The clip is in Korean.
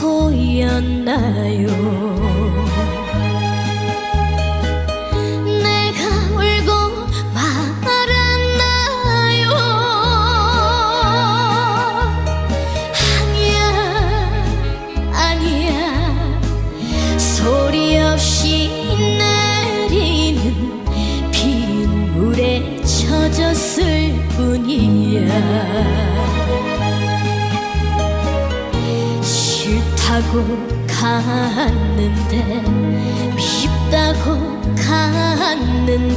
보였나요? 내가 울고 말았나요? 아니야 아니야. 소리 없이 내리는 빗물에 젖었을 뿐이야. 미웠다고 갔는데 미웠다고 갔는데